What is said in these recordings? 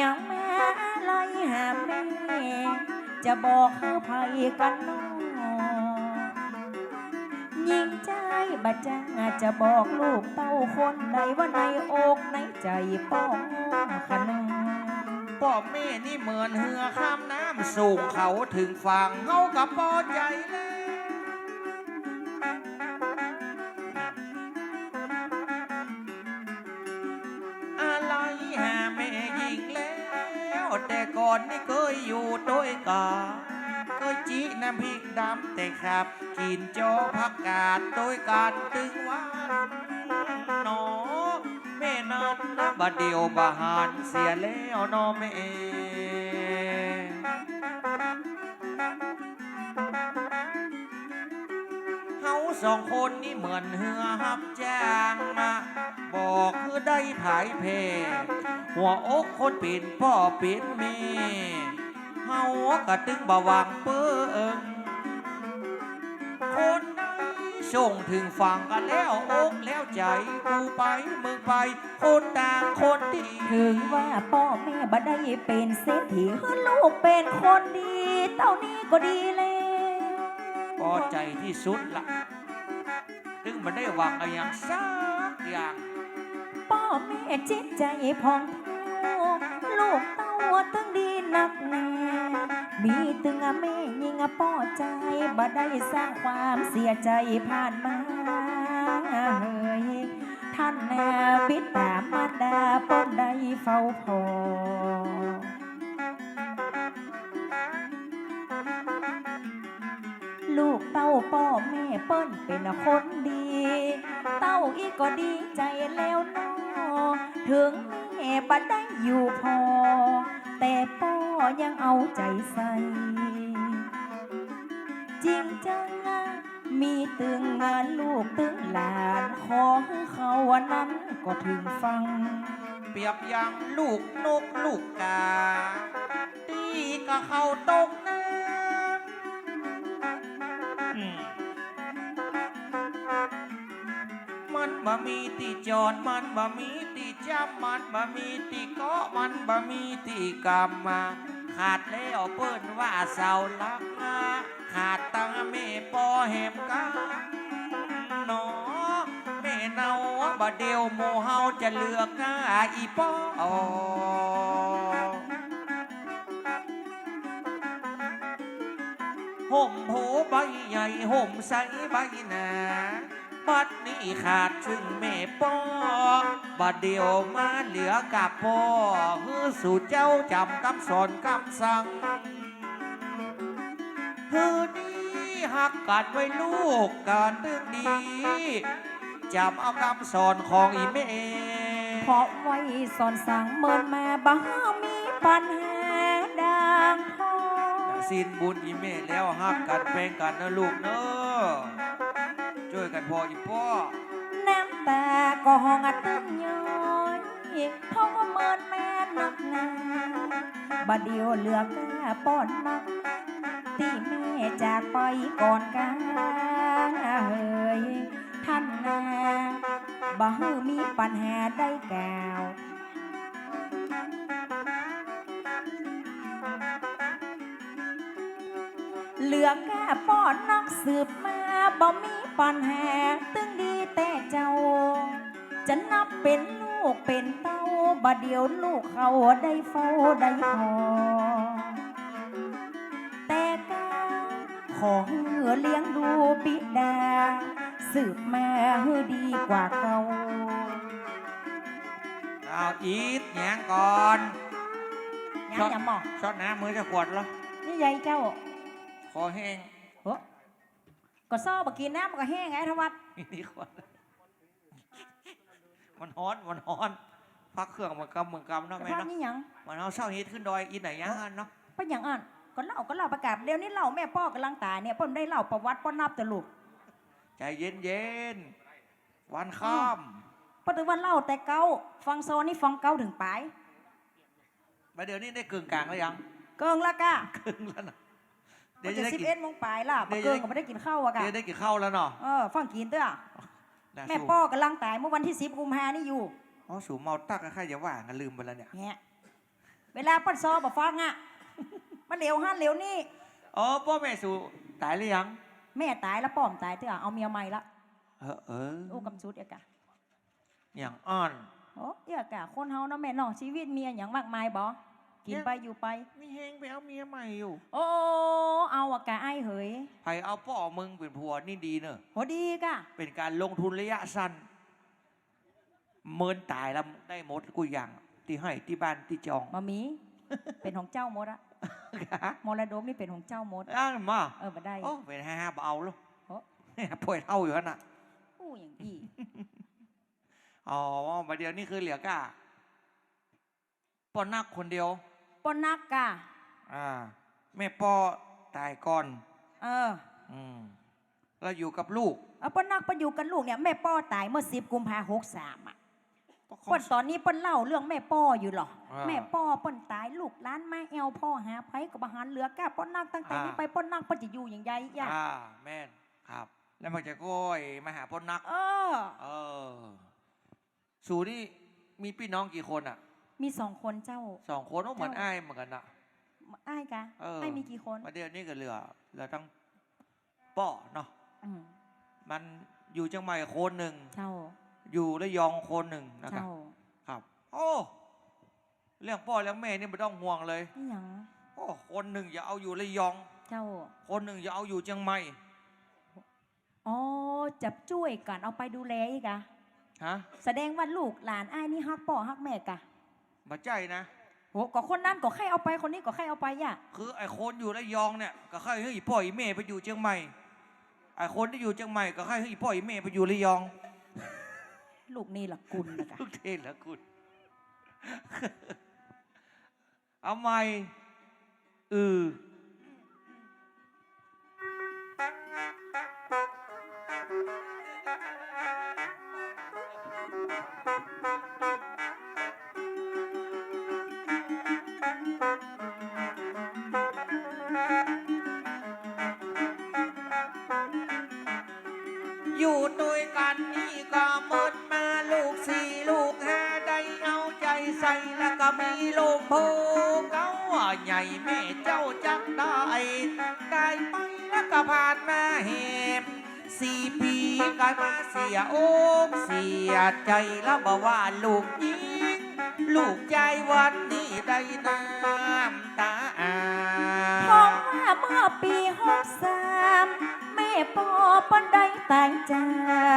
ยังแม่ไล่หาแม่ จะบอกคือไผกันน้อยิงใจบัดจ้าจะบอกลูกเต้าคนใดว่าในอกในใจป้องขนาดพ่อแม่นี่เหมือนเหือข้ามน้ำสูงเขาถึงฝั่งเฮากับพอใจแล้ว อนนี่เคยอยู่ด้วยกันเคยจีน้ำพริกดำแต่ครับ กินโจอผักกาดโดยการตึงวันหนอแม่นั้นนะบัดเดียวบาหานเสียแล้วนอแม่เฮาสองคนนี่เหมือนเหือหับจ้างมา บอกคือได้ผายเพหัวอกคนเป็นพ่อเป็นแม่เฮากระตึงบาวางเปิ้งคนไหนส่งถึงฝั่งกันแล้วอกแล้วใจกูไปมึงไป คนต่างคนดีถึงว่าพ่อแม่บ่ได้เป็นเศรษฐีคือลูกเป็นคนดี เท่านี้ก็ดีแล้วพอใจที่สุดละถึงมันได้หวังอะไรอย่างสักอย่าง แม่จิตใจพองลูกเต้าตึงดีนักแน่มีตึงอะแม่ยิงอะป้อใจบ่ได้สร้างความเสียใจผ่านมาเฮ้ยท่านแน่บิดามาดาป้นได้เฝ้าพอลูกเต้าพ่อแม่เปิ้นเป็นคนดี เต้าอีกก็ดีใจแล้วนอ ถึงแม่บัดได้อยู่พอ แต่พ่อยังเอาใจใส่ จริงจังนะมีตึงงานลูกตึงหลาน ขอให้เขาวันนั้นก็ถึงฟัง เปรียบอย่างลูกนกลูกกา ตีก็เขาตก บ่มีตีจอดมันบ่มีตีจับมันบ่มีตีเกาะมันบ่มีตีกำมาขาดแล้วเปิ้นว่าเสาหลักมาขาดตังแม่ปอแหมกาหนอแม่เนาบ่เดียวโมเฮาจะเลือกกาอีปอห่มโหใบใหญ่ห่มใสใบหนา บัดนี้ขาดซึ่งแม่ปอบัดเดียวมาเหลือกับพ่อฮือสู่เจ้าจำคำสอนคำสั่งฮือนี้หักกันไว้ลูกกันตึงดีจำเอาคำสอนของอีแม่เพราะไว้สอนสั่งเมินมาบ้ามีปัญหาดังพอสิ้นบุญอีแม่แล้วหักกันแพงกันนะลูกเนอะ ช่วยกันพออีพ่อน้ำตาก็หองอัดตึงย้อยเพราะว่าเมินแม่นักหนาบัดเดียวเหลือกาป้อนนักที่แม่จากไปก่อนกาเฮ้ยท่านนาบ่ฮือมีปัญหาได้กล่าวเหลือกาป้อนนักสืบมา บ่มีปัญหาตึงดีแต่เจ้า จะนับเป็นลูกเป็นเต้าบ่เดียวลูกเขาได้เฝ้าได้พอแต่กาขอเหือเลี้ยงดูบิดา สืบมาเฮือดีกว่าเก่าเอาอีทแหงก่อนยังอย่าหมอกช็อตน้ำมือจะขวดเหรอนี่ยายเจ้าคอแห้งโอ้ ก็ซ่อบ่กินน้ำมันก็แห้งไงทวัดนี่ขวดมันฮ้อนมันฮ้อนพักเครื่องมันกำมันกำเนาะกระแม่ทอดเนาะนี่หยังมันเอาเศร้าฮีทขึ้นดอยอีไหนยังอันเนาะป้าหยังอ่านก็เล่าก็เล่าประกาศเดี๋ยวนี้เล่าแม่พ่อกำลังตายเนี่ยป้อมได้เล่าประวัติป้อนับแต่ลูกใจเย็นเย็นๆวันข้ามป้าถือว่าเล่าแต่เก้าฟังโซนี่ฟังเก้าถึงปลายมาเดี๋ยวนี้ได้กึ่งกลางแล้วยังเกิงละก้าครึ่งแล้วนะเดี๋ มัยวนจะจะได้สิบกินเอ็ดโมงปลายล่ะเดี๋ปะยวจะเกิได้งก็ไม่ได้กินข้าวอะกะเดี๋ยวได้กินข้าวแล้วเนาะเออฟังกินเต้อนะแม่สู่ป้อกำลังตายเมื่อวันที่สิบกุมภานี่อยู่อ๋อสู่เมาตักก็ใครจะว่ากันลืมไปแล้วเนี่ยเนี่ยเวลาเปิ้นซอบ่ฟังอะมันเหลวหันเหลวนี่อ๋อพ่อแม่สู่ตายหรือยัง แม่ตายแล้วป้อมตายเถอะเอาเมียใหม่ละเออเออโอ้กำชุดเอกะอย่างอ่อนโอ้เอกะคนเฮาเนาะแม่เนาะชีวิตเมียอย่างมากมายบ่ กินไปอยู่ไป มีเฮงไปเอาเมียใหม่อยู่ โอ้เอาอะกะไอ้เหยไผเอาพ่อมึงเป็นผัวนี่ดีเนอะโหดีกะ เป็นการลงทุนระยะสั้นเมินตายแล้วได้หมดกูอย่างที่ให้ที่บ้านที่จองมามี เป็นของเจ้าหมดอะมรดกนี่เป็นของเจ้าหมดอ้าวมาเออบ่ได้โอ้เป็นห้าห้าบ่เอาลูกโอ้ป่วยเท่าอยู่ขนาดอู้อย่างอีอ๋อมาเดียวนี่คือเหลือกะปอนักคนเดียว ปนนักกะ อ่า แม่พ่อตายก่อน เอออืมแล้วอยู่กับลูกเอาปนนักปนอยู่กันลูกเนี่ยแม่ป้อตายเมื่อสิบกุมภาหกสามอะก็เขาปนตอนนี้ปนเล่าเรื่องแม่ป้ออยู่หรออ่าแม่ป้อปนตายลูกหล้านมาแอลพ่อหาไผกับบาหารเหลือกะปนนักตั้งแต่นี้อ่าไปปนนักปนจะอยู่อย่างไรย่ะอ่าแม่นครับ แล้วมันจะก้อยมาหาพ่อนัก เออ เออ สูนี่มีพี่น้องกี่คนอะ มีสองคนเจ้าสองคนก็เหมือนเจ้าอ้ายเหมือนกันนะ อ้ายกะเอออ้ายมีกี่คนมาเดียวนี่ก็เหลือเหลือทั้งป้อเนาะอืมมันอยู่เชียงใหม่คนหนึ่งเจ้าอยู่ระยองคนหนึ่งนะครับ เจ้าครับ โอ้เรื่องพ่อเรื่องแม่นี่ไม่ต้องห่วงเลย นี่หยังโอ้คนหนึ่งอย่าเอาอยู่ระยอง เจ้าคนหนึ่งอย่าเอาอยู่เชียงใหม่อ๋อจับช่วยกันเอาไปดูแลอีกอะฮะแสดงว่าลูกหลานอ้ายนี่ฮักป่อฮักแม่กะ มาใจนะ โหก็คนนั้นก็ใครเอาไปคนนี้ก็ใครเอาไปย่ะคือไอ้คนอยู่ระยองเนี่ยก็ใครให้อีพ่ออีแม่ไปอยู่เชียงใหม่ไอ้คนที่อยู่เชียงใหม่ก็ใครให้อีพ่ออีแม่ไปอยู่ระยองลูกนี่ละกุลนะกะทุกเทศแล้วคุณ เอาใหม่เออ แล้วก็มีลูกโพเขาว่าใหญ่แม่เจ้าจักได้ได้ไปแล้วก็ผ่านมาเหบสี่ปีก็มาเสียอกเสียใจแล้วบอกว่าลูกยิงลูกใจวันนี้ได้น้ำตาอาเพราะว่าเมื่อปีหกสาม ปอปนได้ตายจา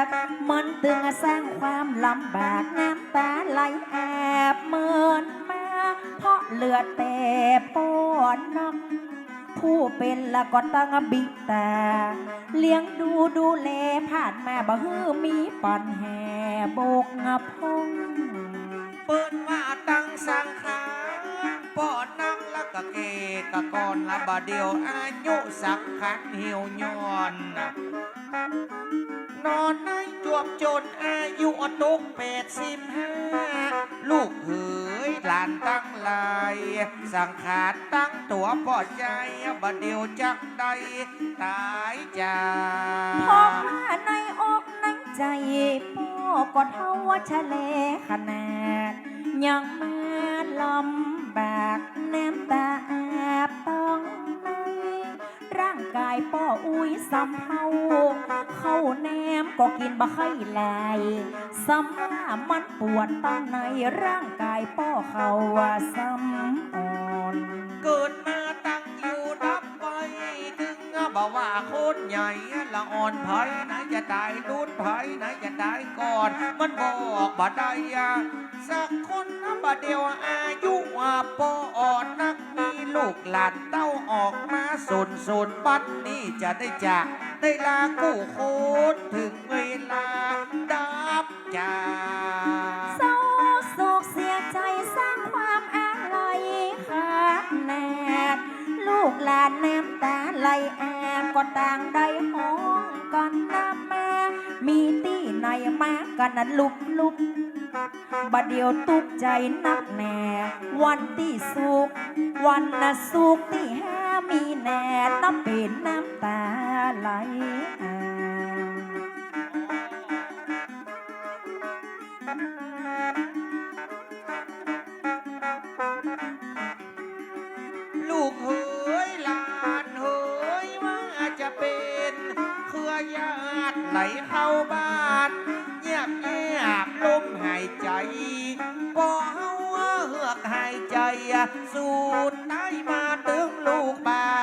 กมันตึงสร้างความลำบากน้ำตาไหลแอบเมินมา เพราะเลือดแต่ปอนนักผู้เป็นละก็ตั้งบิตา เลี้ยงดูดูแลผ่านมาบ่ฮือมีปัญหาโบกงับพงเปิ้นว่าตั้งสังขาร ปอนักแล้วก็เกกะกอนละบาเดียวอายุสักขันเหี่ยวย้อนนะนอนในจวบจนอายุตุกแปดสิบห้าลูกเอ๋ยหลานตั้งลายสังขารตั้งตัวปอดใจบาเดียวจักได้ตายจากพราะว่าในอกในใจพ่อก็เท่าว่าชะเลขนาดยังมา ลำบากน้ำตาอาบต้องในร่างกายป่ออุ้ยสำเภาเข้าแนมก็กินบะไข่ลายสำว่ามันปวดตั้งในร่างกายป่อเขาว่าซ้ำอ่อ ว่าโคตรใหญ่ละอ่อนไผไหนจะได้ดูดไผไหนจะได้ก่อน มันบอกบ่ได้อะสักคนนะบ่เดียวอายุว่าปอดนักมีลูกหลานเต้าออกมาสุนสุนปัดนี้จะได้จากได้ลากู้โคตรถึงเวลาดับจากเศร้าโศกเสียใจสร้างความอาลัยขาดแนดลูกหลานน้ำตาไหล ก็ต่างได้ห้องกันนะแม่ มีตี้ไหนมากันนะลุกลุกบัดเดียวตุกใจนักแน่ วันที่สุก วันน่ะสุกที่ห้ามีแน่น้ำเป็นน้ำตาไหล ไหลเข้าบ้านเงียบเงียบลมหายใจพอเฮาเฮือกหายใจสูดได้มาถึงลูกเบา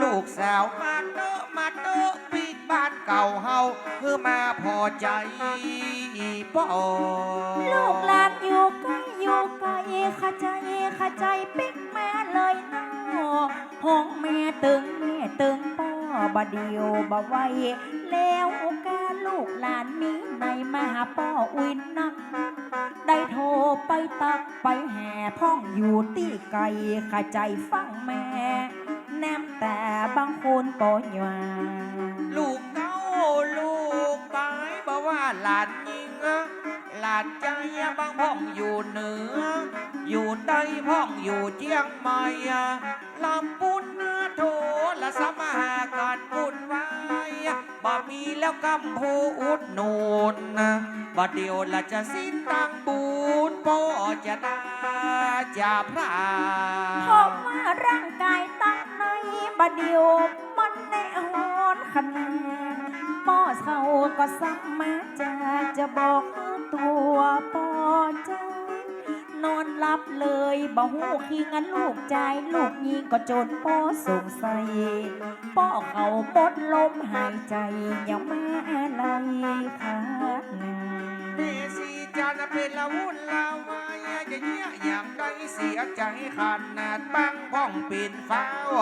ลูกสาวมาเตอะมาเตอะปิดบ้านเก่าเฮาเพื่อมาพอใจปอลูกหลานอยู่ไกลอยู่ไกลข้าใจข้าใจปิ๊กแม่เลยนะหองแม่ตึง บดเดียวบ่ไหวแล้วกาลูกหลานมีในมหาป้ออุ้ยนัก ได้โทรไปตักไปแห่พ่องอยู่ตีไก่ข้าใจฟังแม่ แนมแต่บางคนก็หยาลูกเก้าลูกไปบอกว่าหลานยิงหลานใจบางพ่องอยู่เหนือ อยู่ใต้พ่องอยู่เจียงใหม่ลำปุ้น สมาหาการปุ่นไว้อะบ่มีแล้วกำพูอุดหนูนนะบ่เดียวละจะสิ้นตังบูนพ่อจะดาจะพระเพราะว่าร่างกายตั้งในบดเดียวมันแน่หอนขนาดป้อเศร้าก็สักมาจะจะบอกตัวป้อใจ นอนหลับเลยบ่หูขี้งันลูกใจลูกยิงก็จนป้อสงสัยป้อเขาหมดลมหายใจยังมาอะไรขาดหนึ่งเมสีจะนเป็นละวุ่นละวายจะเยี่ยอย่างใดเสียใจขนาดบังพ่องปินฟ้าว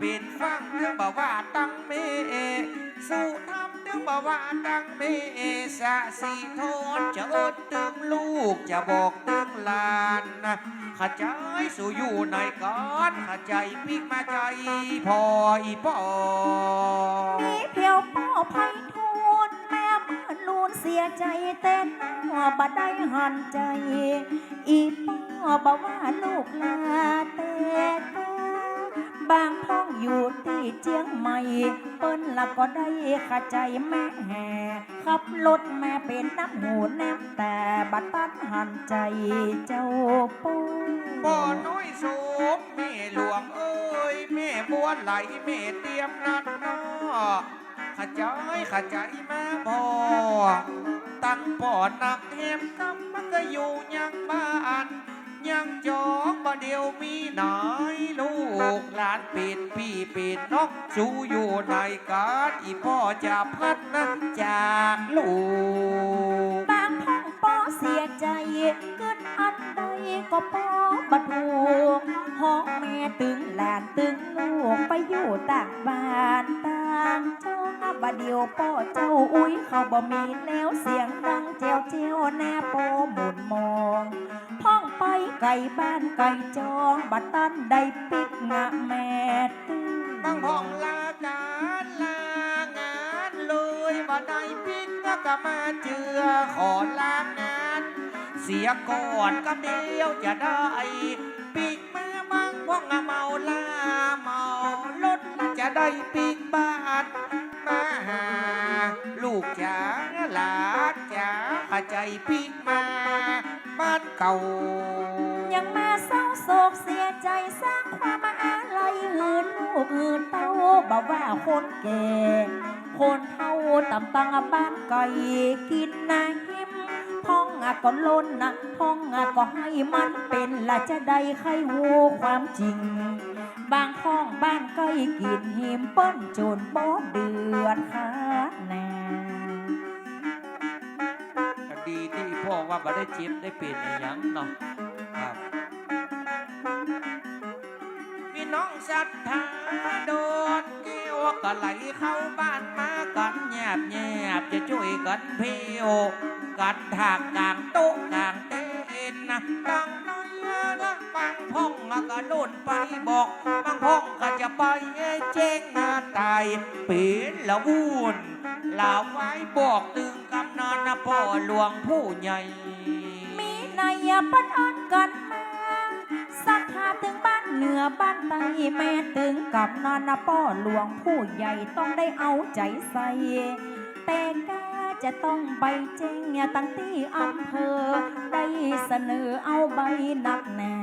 ปินฟังเรื่องบอกว่าตั้งเมสู่ทำเรื่ บอกว่าตั้งเมสะสีทนจะอดตึงลูกจะบอกตึงหลานข้าใจสู่อยู่ในก่อนข้าใจพิกมาใจพออีปอมีเพียวป้อไพทูลแม่มื่อลูนเสียใจเต้นหัวบ่ได้หันใจ อีป้อบอกว่าลูกลา เจียงใหม่เปิ้นละก็ได้ข้าใจแม่แห่ขับรถแม่เป็นน้ำหูแน้ำแต่บัดตันหันใจเจ้าปูบ่อน้อยสูงแม่หลวงเอ้ยแม่บัวไหลแม่เตรียมนัดนอข้าใจข้าใจมาบ่ตั้งป่อนักแหมกำมันก็อยู่ยังบ้าน ยังจองบ่เดียวมีหนายลูกหลานปิดพี่ปิดนกสูอยู่ในการอีพ่อจะพัดนะจากลูก บางพ้องป้อเสียใจเกินอันใดก็ป้อบัดหูห้องแม่ตึงหลานตึงลูกไปอยู่ต่างบ้านต่างช่องบดเดียวป้อเจ้าอุ้ยเขาบ่มีแล้วเสียงดังเจียวเจียวแน่โปหมุนมอง ไปไก่บ้านไก่จองบัดตันได้ปิกงะแม่ตึงบางห้องลาการลางานเลยบ่ได้พิกก็มาเจือขอลางาน เสียก่อนก็เดียวจะได้ปีกแม่บางพวกเมาลาเมารถจะได้ปีกบ้านมาหาลูกจ๋าหลานจ๋าใจปีกมา เก่า ยังมาเศร้าโศกเสียใจสร้างความอาลัยหืนลูกหืนเต้าบอกว่าคนแก่ คนเท่าตำตังบ้านไก่กินนาหิมพ้องอะก็ล้นนะพ้องอะก็ให้มันเป็นละจะได้ใครหูความจริง บางพ้องบ้านไก่กินหิมเปิ้นโจนบ่เดือดขาแน่ ว่าบ่ได้จ็บได้เป็นอหยังเนาะครับพี่น้องศรัทธาโดนเกี่ยวก็ไหลเข้าบ้านมากันแยบแยบจะช่วยกันเพียวกันถากกลางโต๊ะกลางเต้นนะดังน้อยละบางพ่องก็โล่นไปบอกบางพ่องก็จะไปเจ๊งหน้าตายเป็นละวุ่นลาไว้บอกตึง นันนะพ่อหลวงผู้ใหญ่ มีนายปันอันกันมาสัทธาถึงบ้านเหนือบ้านใต้แม่ถึงกับนอนนะป้อหลวงผู้ใหญ่ต้องได้เอาใจใส่ แต่กาจะต้องไปแจ้งตั้งที่อำเภอ ได้เสนอเอาใบนักแน่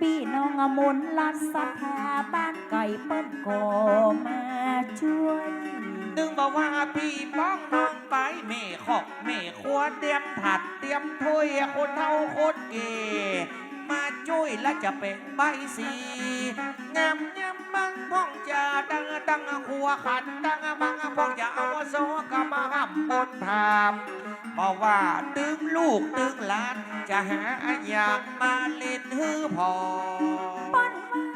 พี่น้องอมนลัดสัทธาบ้านไก่เปิ้นก็มาช่วย ตึงบอกว่าพี่ป้องน้องไปเม่ขอกเม่ครัวเตรียมผัดเตรียมถ้วยคนเท่าคนเกมาช่วยและจะเป็นใบสีงามยำบังพ่องจะดังดังหัวขันดังบังพ่องจะเอาโซกมาห้ำบนพามบอกว่าตึงลูกตึงหลานจะหาอย่างมาเล่นฮือพอปน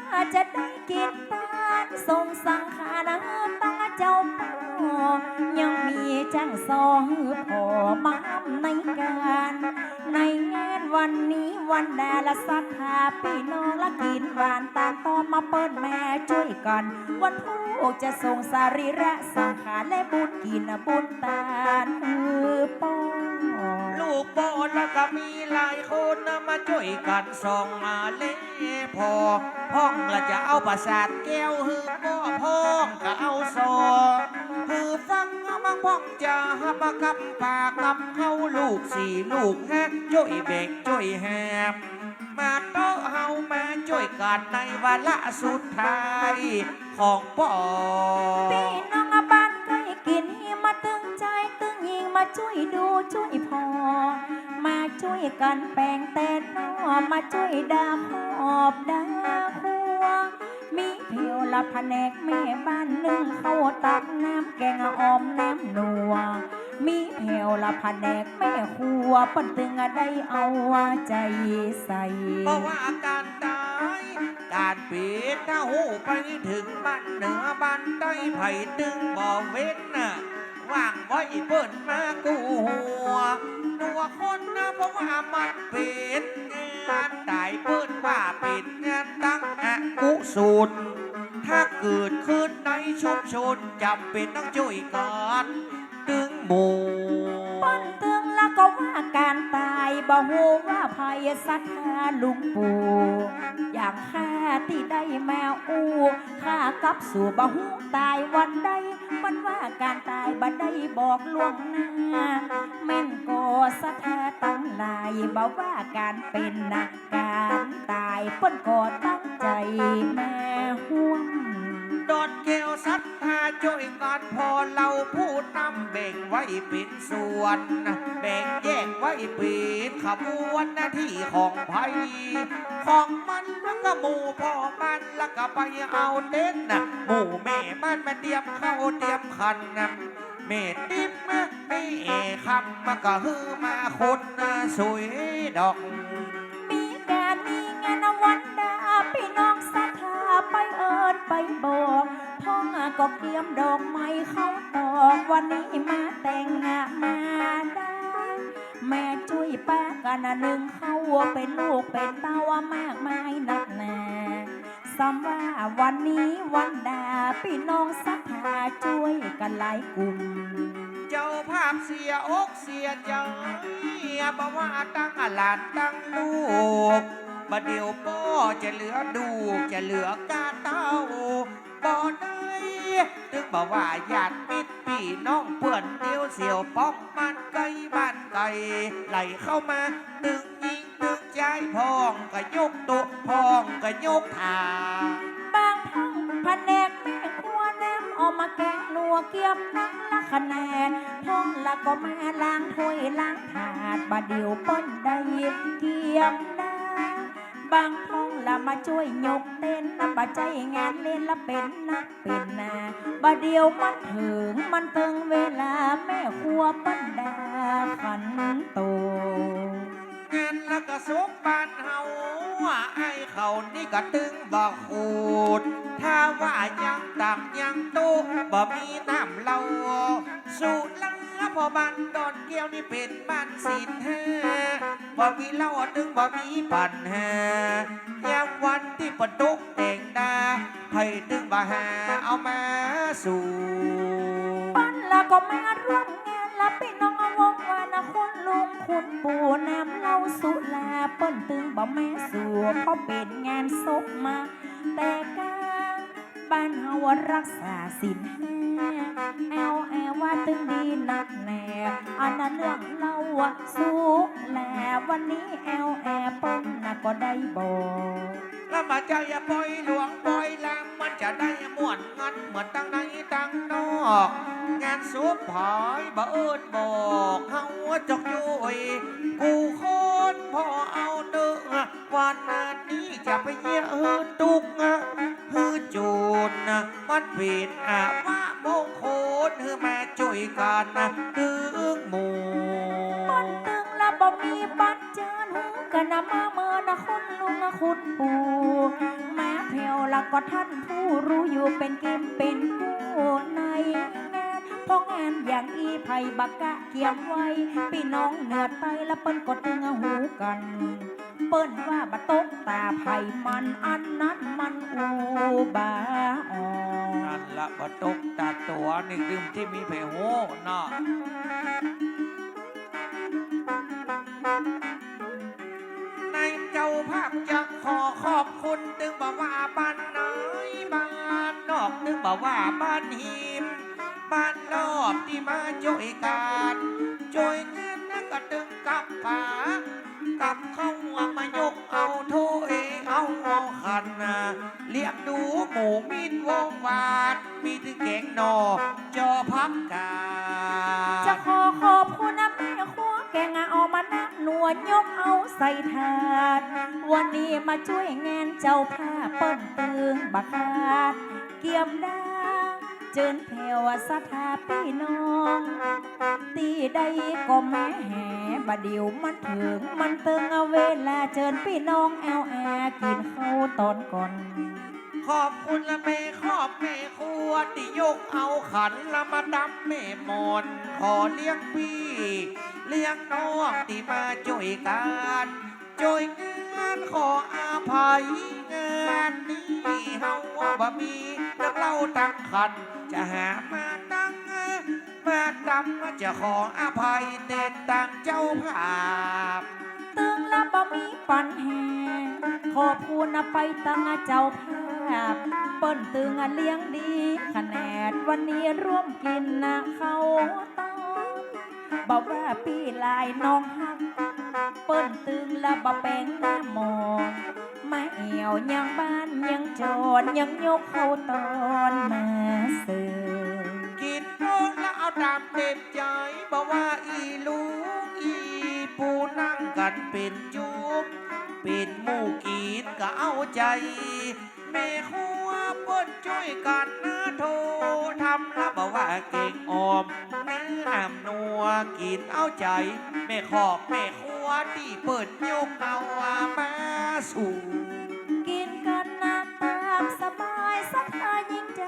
ว่าจะได้กินตา นทรงสังขารตั้งเจ้าป่อยังมีจังซอฮือพอมาในการในงานวันนี้วันแดละสัทธาพี่น้องละกินหวานตาต่อมาเปิดแม่ช่วยกัน วันผู้จะส่งสารีระสังขารและบุญกินบุญตา นแล้วก็มีหลายคนมาช่วยกันส่องมาเล่พอพ่องละจะเอาประสาทแก้วฮือบ่พ่องก็เอาซอฮือฟังเอามาพ่องจะหับกำปากกำเข้าลูกสี่ลูกแฮกช่วยเบกช่วยแฮมมาโต๊ะเฮามาช่วยกันในวาระสุดท้ายของป่อพี่น้องบ้านเคยกินมาตึงใจตึงยิงมาช่วยดูช่วยพอ มาช่วยกันแปลงแต่นอมาช่วยดาหอบดาหัวมีเพียวละแผนกแม่บ้านนึ่งข้าวตักน้ำแกงออมน้ำนัว มีเพียวละแผนกแม่ครัวเปิ้นตึงได้เอาใจใส่เพราะว่าการตายการปิดถ้าหูไปถึงบ้านเหนือบ้านใต้ไผ่ตึงบ่อเว้นน่ะ ว่างไว้เปิดมากูหัวตัวคนนะเพราะว่ามันเป็นงานตายเปิดว่าปิดงานตั้งอกุศลถ้าเกิดขึ้นในชุมชนจำเป็นต้องช่วยกันตึงหมู่ป้อนตึง แล้วก็ว่าการตายบ่ฮู้ว่าภัยสัทธาลุงปู่อย่างข้าที่ได้แมวอูข้ากลับสู่บ่ฮู้ตายวันใดมันว่าการตายบ่ได้บอกล่วงหน้าแม่นก็สัทธาตั้งหลายบ่ว่าการเป็นนะการตายเปิ้นก็ตั้งใจแม่ห่วง ดดเกี่ยวสัทธาช่วยกันพอเราผู้นำแบ่งไว้เป็นส่วน แบ่งแยกไว้เป็นขบวนหน้าที่ของไผของมันแล้วก็หมู่พ่อมันแล้วก็ไปเอาเต้นนะหมู่แม่มันมาเตรียมเข้าเตรียมขันนะเมตติมมไม่เอคำมาก็ฮือมาคนสวยดอก ก็เตรียมดอกไม้เขาตอกวันนี้มาแต่งงานมาได้ แม่ช่วยป้ากันนะหนึ่งเข้าเป็นลูกเป็นเต้ามากมายนักหนาซ้ำว่าวันนี้วันดาพี่น้องศรัทธาช่วยกันหลายกลุ่ม เจ้าภาพเสียอกเสียใจบอกว่าตั้งหลานตั้งลูกบัดเดียวพ่อจะเหลือดูจะเหลือกาเต้าบ่ได้ ถึงบอกว่าญาติมิตรพี่น้องเพื่อนเดียวเสียวป้องมันไกลบ้านไกลไหลเข้ามา ตึงยิงตึงใจพองก็ยกตุพองก็ยกทาบางท้องแผนกแม่ครัวน้ำเอามาแกงนัวเกียมน้ำละคะแนนท้องละก็มาล้างถ้วยล้างถาดบาเดียวป้นได้เกียมน้ บางพ้องละมาช่วยยกเต้นนะบาใจงานเล่นละเป็นนักเป็นนาบาเดียวมันถึงมันตึงเวลาแม่ครัวปันดาขันโตงานแล้วก็สุกบ้านเฮา ว่าไอ้เขานี่ก็ตึงบอกขูด ถ้าว่ายังต่ำยังตู้บ่มีน้ำเราสูตรลังพอบ้านดอนเกี้ยวนี่เป็นบ้านสินแท้บ่มีเหล้าตึงบ่มีปัญหายามวันที่ปนตุกแต่งดาไผตึงบ่หาเอามาสู่ปันแล้วก็มาร่วมงานแล้วพี่น้อง คุณลุงคุณปู่น้ำเล่าสุลาเปิ้นตึงบ่แม่สัวเพราะเป็นงานศพมา แต่กา บ้านเฮารักษาศีลห้าแอลแอว่าตึงดีนักแน่อันนั้นเรื่องเล่าสู้แลวันนี้แอลแอปิ้นน่ะก็ได้บอกแล้วมาใจอย่าปล่อยหลวงปล่อยลางมันจะได้ม่วนงันเหมือนตั้งในตั้งนอก งานสุบหายบ่เอิญบอกเฮาจกยุยกูคนพอเอาเด้อวันนี้จะไปเยี่ยเออตุก เกี่ยวไว้พี่น้องเหนือไตละเปิ้นก็ตึงหูกัน เปิ้นว่าบะตกตาไผ่มันอันนั้นมันอูบาออนั่นละบะตกตาตัวนี่ดื่มที่มีไผโหเนาะในเจ้าภาพจะขอขอบคุณตึงบอกว่าบ้านน้อยบ้านนอกตึงบอกว่าบ้านหิมบ้าน ที่มาช่วยกันช่วยเงินนะก็ตึงกับผากับเข้าวมายกเอาถ้วยเอาเอาขันเลี้ยงดูหมูมินวงวาด มีถึงแกงนอจอพักกาจะขอขอบคุณนะแม่ครัวแกงเอามานักหนวดยกเอาใส่ถาด วันนี้มาช่วยงานเจ้าภาพเปิ้นตึงบักขาดเกี่ยมไดา เจิญแผ่วสัทธาพี่น้อง ตีได้ก็แม่แห่บดเดียวมันถึงมันตึงเอาเวลาเจิญพี่น้องแอลแอกินข้าวตอนก่อน ขอบคุณละเมขอบเมครัวที่ยกเอาขันละมาดำเมมอนขอเลี้ยงพี่ เลี้ยงน้องที่มาช่วยกันช่วยงานขออาภัย งานนี้เฮาบ่มีนักเล่าตั้งขัน จะหามาตั้งมาดำจะขออาภัยเด็ดตั้งเจ้าภาพตึงแล้วบ่มีปัญหาขอบคุณนะไปตั้งเจ้าภาพเปิ้นตึงเลี้ยงดีคะแนนวันนี้ร่วมกินนะเขาต้องบอกว่าปีลายน้องฮัก เปิ้นตึงแล้วบ่แปลงหน้ามองมาเอวยังบ้านยังจอนยังยกเข้าตอนมาเสือกินโดนแล้วเอาตามเต็มใจบอกว่าอีลูกอีปูนั่งกันเป็นจุกเป็นหมู่กินก็เอาใจ แม่ขัวเปิ้นช่วยกันนะโททำรับบอกว่าเก่งออมน้ำนัวกินเอาใจ แม่ขอบแม่ขัวที่เปิดยกเอามาสู่ กินกันนะตามสบายสักทายิ่งใจ